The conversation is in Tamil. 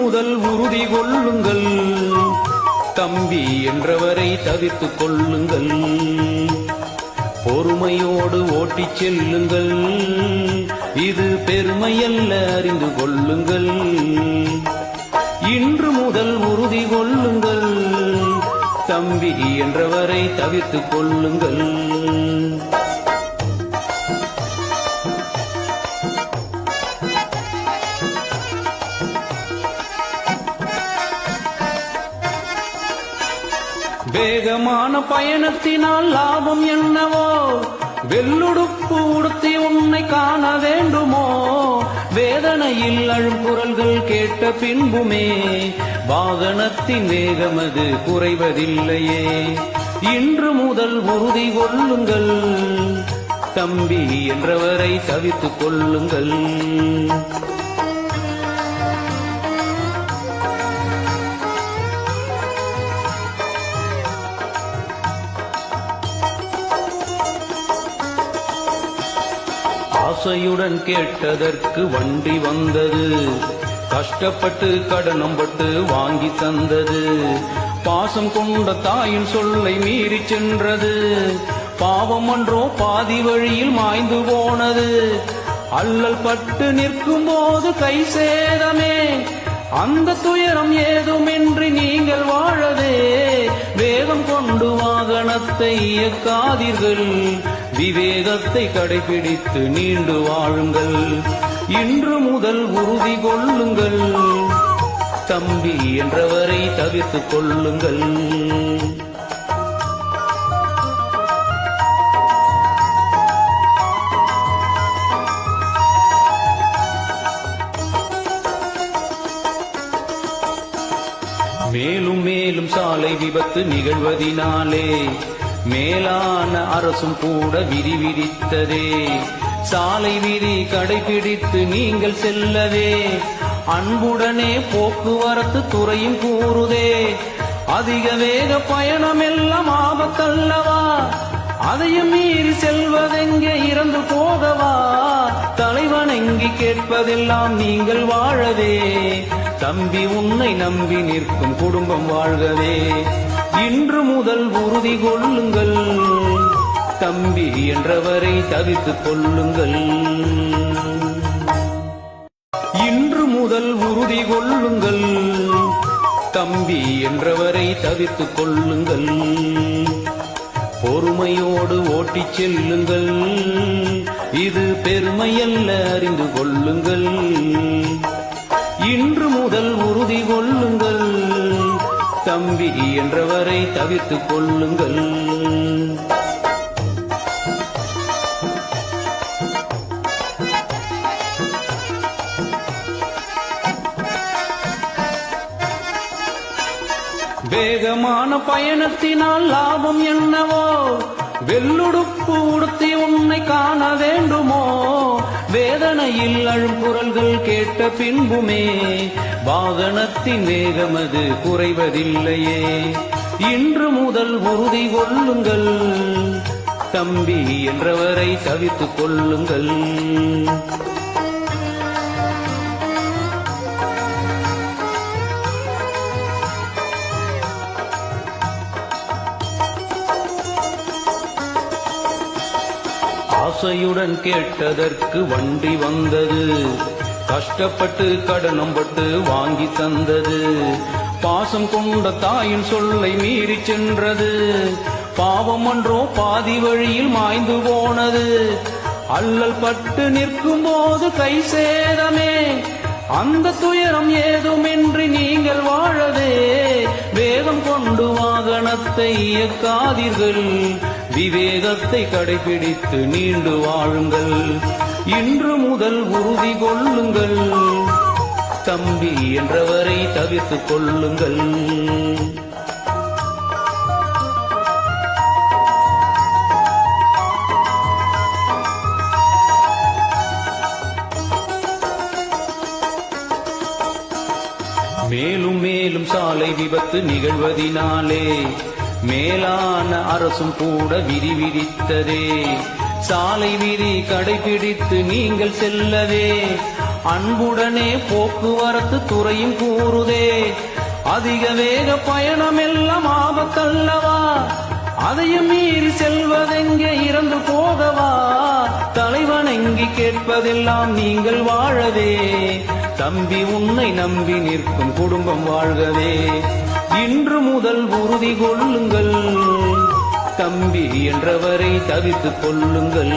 முதல் உறுதி கொள்ளுங்கள். தம்பி என்றவரை தவிர்த்துக் கொள்ளுங்கள். பொறுமையோடு ஓட்டிச் செல்லுங்கள். இது பெருமையல்ல அறிந்து கொள்ளுங்கள். இன்று முதல் உறுதி கொள்ளுங்கள். தம்பி என்றவரை தவிர்த்துக் கொள்ளுங்கள். வேகமான பயணத்தினால் லாபம் என்னவோ? வெள்ளுடுப்பு உடுத்தி உன்னை காண வேண்டுமோ? வேதனையில் அழுங்குரல்கள் கேட்ட பின்புமே வாகனத்தின் வேகமது குறைவதில்லையே. இன்று முதல் உறுதி கொள்ளுங்கள் தம்பி என்றவரை தவித்துக் கொள்ளுங்கள். ஆசையுடன் கேட்டதற்கு வண்டி வந்தது. கஷ்டப்பட்டு கடனம் பட்டு வாங்கி தந்தது. பாசம் கொண்ட தாயின் சொல்லை மீறி சென்றது. பாவம் ஒன்றோ பாதி வழியில் மாய்ந்து போனது. அல்லல் பட்டு நிற்கும் போது கை சேதமே. அந்த துயரம் ஏதுமின்றி நீங்கள் வாழவே. வேகம் கொண்டு வாகனத்தை இயக்காதீர்கள். விவேகத்தை கடைபிடித்து நீண்டு வாழுங்கள். இன்று முதல் உறுதி கொள்ளுங்கள். தம்பி என்றவரை தவிர்த்து கொள்ளுங்கள். மேலும் மேலும் சாலை விபத்து நிகழ்வதினாலே மேலான அரசும் கூட விதி விதித்ததே. சாலை விதி கடைபிடித்து நீங்கள் செல்லவே. அன்புடனே போக்குவரத்து துறையும் கூறுதே. அதிக வேக பயணம் எல்லாம் ஆபத்தல்லவா? அதையும் மீறி செல்வதெங்கே இறந்து போகவா? தலைவன் கேட்பதெல்லாம் நீங்கள் வாழவே. தம்பி உன்னை நம்பி நிற்கும் குடும்பம் வாழ்கவே. இன்று முதல் உறுதி கொள்ளுங்கள். தம்பி என்றவரை தவித்துக் கொள்ளுங்கள். இன்று முதல் உறுதி கொள்ளுங்கள். தம்பி என்றவரை தவித்துக் கொள்ளுங்கள். பொறுமையோடு ஓட்டிச் செல்லுங்கள். இது பெருமையல்ல அறிந்து கொள்ளுங்கள். இன்று முதல் உறுதி கொள்ளுங்கள். தம்பி என்றவரை தவிர்த்துக் கொள்ளுங்கள். வேகமான பயணத்தினால் லாபம் என்னவோ? வெள்ளுடுப்பு உடுத்தி உன்னை காண வேண்டும். சாலையில் அழும் குரல்கள் கேட்ட பின்புமே வாகனத்தின் வேகமது குறைவதில்லையே. இன்று முதல் உறுதி கொள்ளுங்கள் தம்பி என்றவரை தவித்துக் கொள்ளுங்கள். ஆசையுடன் கேட்டதற்கு வண்டி வந்தது. கஷ்டப்பட்டு கடனம் பட்டு வாங்கி தந்தது. பாசம் கொண்ட தாயின் சொல்லை மீறி சென்றது. பாவம் ஒன்றோ பாதி வழியில் மாய்ந்து போனது. அல்லல் பட்டு நிற்கும் போது கை சேதமே. அந்த துயரம் ஏதுமின்றி நீங்கள் வாழவே. வேகம் கொண்டு வாகனத்தை இயக்காதீர்கள். விவேகத்தை கடைபிடித்து நீண்டு வாழுங்கள். இன்று முதல் உறுதி கொள்ளுங்கள். தம்பி என்றவரை தவிர்த்துக் கொள்ளுங்கள். மேலும் மேலும் சாலை விபத்து நிகழ்வதினாலே மேலான அரசும் கூட விரிவிரித்ததே. சாலை விதி கடைபிடித்து நீங்கள் செல்லவே. அன்புடனே போக்குவரத்து துறையும் கூறுதே. அதிக வேக பயணம் எல்லாம் ஆபத்தல்லவா? அதையும் மீறி செல்வதெங்கே இறந்து போகவா? தலைவன் கேட்பதெல்லாம் நீங்கள் வாழவே. தம்பி உன்னை நம்பி நிற்கும் குடும்பம் வாழ்கவே. இன்று முதல் உறுதி கொள்ளுங்கள். தம்பி என்றவரை தவித்துக் கொள்ளுங்கள்.